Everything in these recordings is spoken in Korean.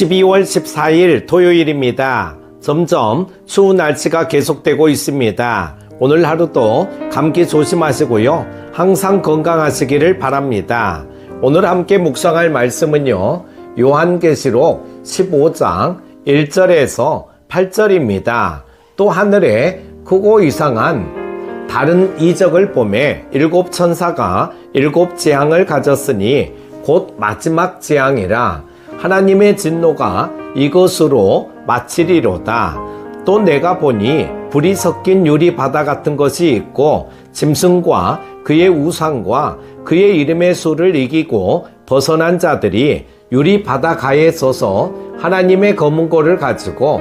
12월 14일 토요일입니다. 점점 추운 날씨가 계속되고 있습니다. 오늘 하루도 감기 조심하시고요. 항상 건강하시기를 바랍니다. 오늘 함께 묵상할 말씀은요. 요한계시록 15장 1절에서 8절입니다. 또 하늘에 크고 이상한 다른 이적을 봄에 일곱 천사가 일곱 재앙을 가졌으니 곧 마지막 재앙이라 하나님의 진노가 이것으로 마치리로다. 또 내가 보니 불이 섞인 유리 바다 같은 것이 있고 짐승과 그의 우상과 그의 이름의 수를 이기고 벗어난 자들이 유리 바다 가에 서서 하나님의 검은 고를 가지고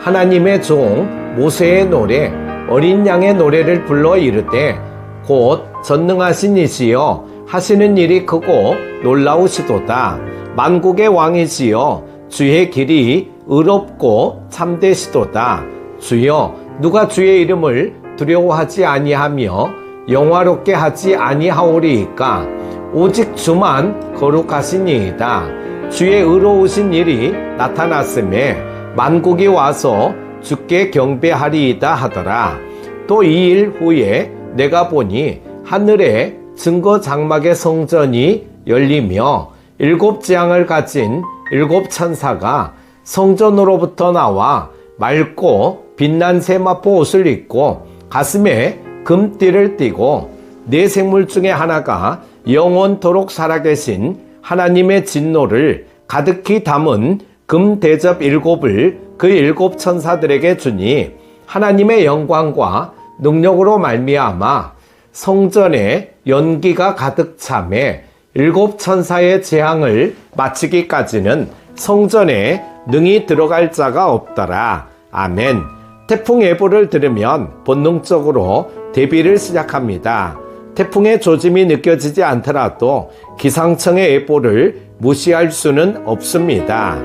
하나님의 종 모세의 노래 어린 양의 노래를 불러 이르되 곧 전능하신 이시여 하시는 일이 크고 놀라우시도다. 만국의 왕이시여 주의 길이 의롭고 참되시도다. 주여 누가 주의 이름을 두려워하지 아니하며 영화롭게 하지 아니하오리이까? 오직 주만 거룩하시니이다. 주의 의로우신 일이 나타났음에 만국이 와서 주께 경배하리이다 하더라. 또 이 일 후에 내가 보니 하늘에 증거 장막의 성전이 열리며 일곱 재앙을 가진 일곱 천사가 성전으로부터 나와 맑고 빛난 세마포 옷을 입고 가슴에 금띠를 띠고 네 생물 중에 하나가 영원토록 살아계신 하나님의 진노를 가득히 담은 금 대접 일곱을 그 일곱 천사들에게 주니 하나님의 영광과 능력으로 말미암아 성전에 연기가 가득 참에 일곱 천사의 재앙을 마치기까지는 성전에 능히 들어갈 자가 없더라. 아멘. 태풍 예보를 들으면 본능적으로 대비를 시작합니다. 태풍의 조짐이 느껴지지 않더라도 기상청의 예보를 무시할 수는 없습니다.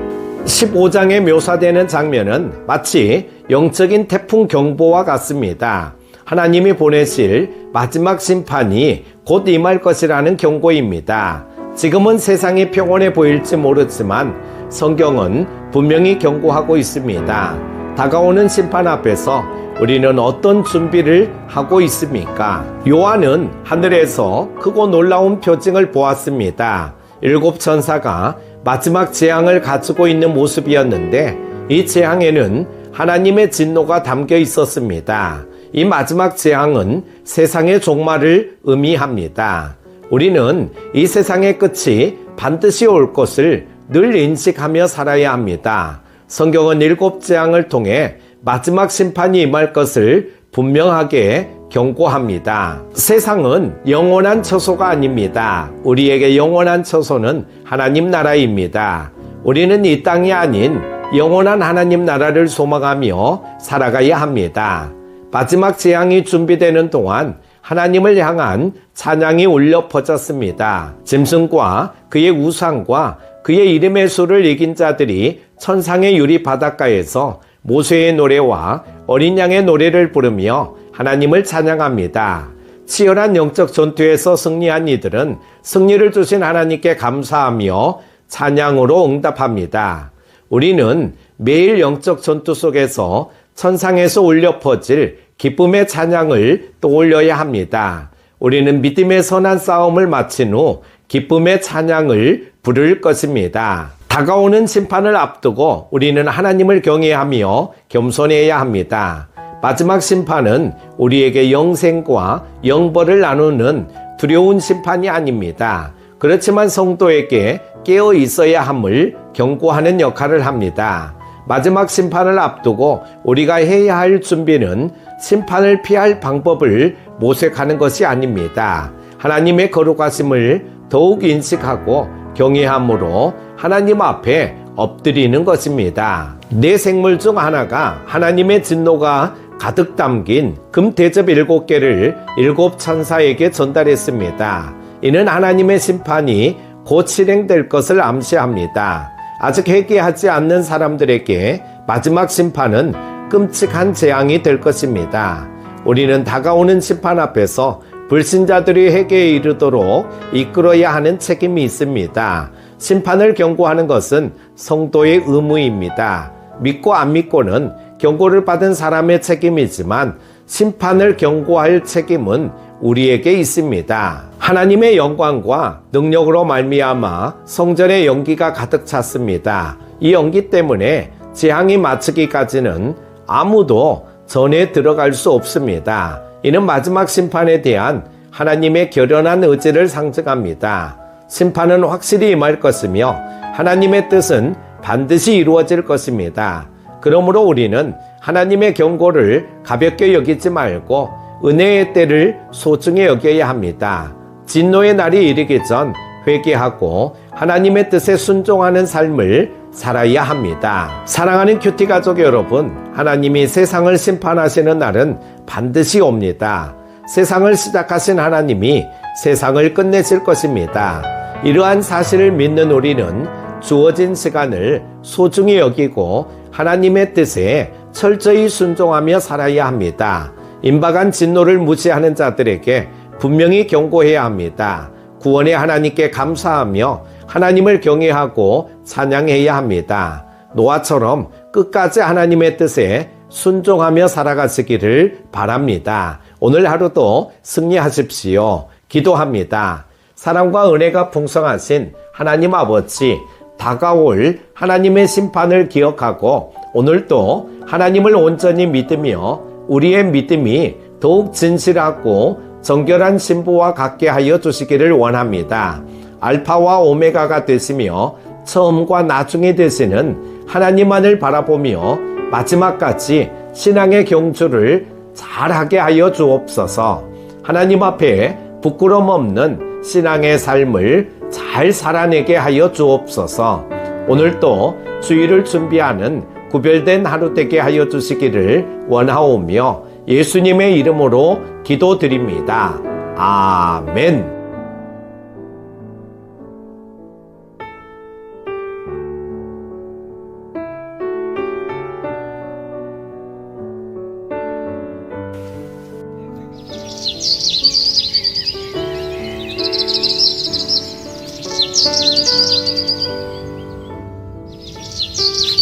15장에 묘사되는 장면은 마치 영적인 태풍 경보와 같습니다. 하나님이 보내실 마지막 심판이 곧 임할 것이라는 경고입니다. 지금은 세상이 평온해 보일지 모르지만 성경은 분명히 경고하고 있습니다. 다가오는 심판 앞에서 우리는 어떤 준비를 하고 있습니까? 요한은 하늘에서 크고 놀라운 표징을 보았습니다. 일곱 천사가 마지막 재앙을 가지고 있는 모습이었는데 이 재앙에는 하나님의 진노가 담겨 있었습니다. 이 마지막 재앙은 세상의 종말을 의미합니다. 우리는 이 세상의 끝이 반드시 올 것을 늘 인식하며 살아야 합니다. 성경은 일곱 재앙을 통해 마지막 심판이 임할 것을 분명하게 경고합니다. 세상은 영원한 처소가 아닙니다. 우리에게 영원한 처소는 하나님 나라입니다. 우리는 이 땅이 아닌 영원한 하나님 나라를 소망하며 살아가야 합니다. 마지막 재앙이 준비되는 동안 하나님을 향한 찬양이 울려 퍼졌습니다. 짐승과 그의 우상과 그의 이름의 수를 이긴 자들이 천상의 유리 바닷가에서 모세의 노래와 어린 양의 노래를 부르며 하나님을 찬양합니다. 치열한 영적 전투에서 승리한 이들은 승리를 주신 하나님께 감사하며 찬양으로 응답합니다. 우리는 매일 영적 전투 속에서 천상에서 울려 퍼질 기쁨의 찬양을 떠올려야 합니다. 우리는 믿음의 선한 싸움을 마친 후 기쁨의 찬양을 부를 것입니다. 다가오는 심판을 앞두고 우리는 하나님을 경외하며 겸손해야 합니다. 마지막 심판은 우리에게 영생과 영벌을 나누는 두려운 심판이 아닙니다. 그렇지만 성도에게 깨어 있어야 함을 경고하는 역할을 합니다. 마지막 심판을 앞두고 우리가 해야 할 준비는 심판을 피할 방법을 모색하는 것이 아닙니다. 하나님의 거룩하심을 더욱 인식하고 경외함으로 하나님 앞에 엎드리는 것입니다. 내 생물 중 하나가 하나님의 진노가 가득 담긴 금 대접 일곱 개를 일곱 천사에게 전달했습니다. 이는 하나님의 심판이 곧 실행될 것을 암시합니다. 아직 회개하지 않는 사람들에게 마지막 심판은 끔찍한 재앙이 될 것입니다. 우리는 다가오는 심판 앞에서 불신자들이 회개에 이르도록 이끌어야 하는 책임이 있습니다. 심판을 경고하는 것은 성도의 의무입니다. 믿고 안 믿고는 경고를 받은 사람의 책임이지만 심판을 경고할 책임은 우리에게 있습니다. 하나님의 영광과 능력으로 말미암아 성전의 연기가 가득 찼습니다. 이 연기 때문에 재앙이 마치기까지는 아무도 전에 들어갈 수 없습니다. 이는 마지막 심판에 대한 하나님의 결연한 의지를 상징합니다. 심판은 확실히 임할 것이며 하나님의 뜻은 반드시 이루어질 것입니다. 그러므로 우리는 하나님의 경고를 가볍게 여기지 말고 은혜의 때를 소중히 여겨야 합니다. 진노의 날이 이르기 전 회개하고 하나님의 뜻에 순종하는 삶을 살아야 합니다. 사랑하는 큐티 가족 여러분, 하나님이 세상을 심판하시는 날은 반드시 옵니다. 세상을 시작하신 하나님이 세상을 끝내실 것입니다. 이러한 사실을 믿는 우리는 주어진 시간을 소중히 여기고 하나님의 뜻에 철저히 순종하며 살아야 합니다. 임박한 진노를 무시하는 자들에게 분명히 경고해야 합니다. 구원의 하나님께 감사하며 하나님을 경외하고 찬양해야 합니다. 노아처럼 끝까지 하나님의 뜻에 순종하며 살아가시기를 바랍니다. 오늘 하루도 승리하십시오. 기도합니다. 사랑과 은혜가 풍성하신 하나님 아버지, 다가올 하나님의 심판을 기억하고 오늘도 하나님을 온전히 믿으며 우리의 믿음이 더욱 진실하고 정결한 신부와 같게 하여 주시기를 원합니다. 알파와 오메가가 되시며 처음과 나중에 되시는 하나님만을 바라보며 마지막까지 신앙의 경주를 잘하게 하여 주옵소서. 하나님 앞에 부끄럼 없는 신앙의 삶을 잘 살아내게 하여 주옵소서. 오늘도 주일을 준비하는 구별된 하루 되게 하여 주시기를 원하오며 예수님의 이름으로 기도드립니다. 아멘.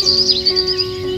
うん。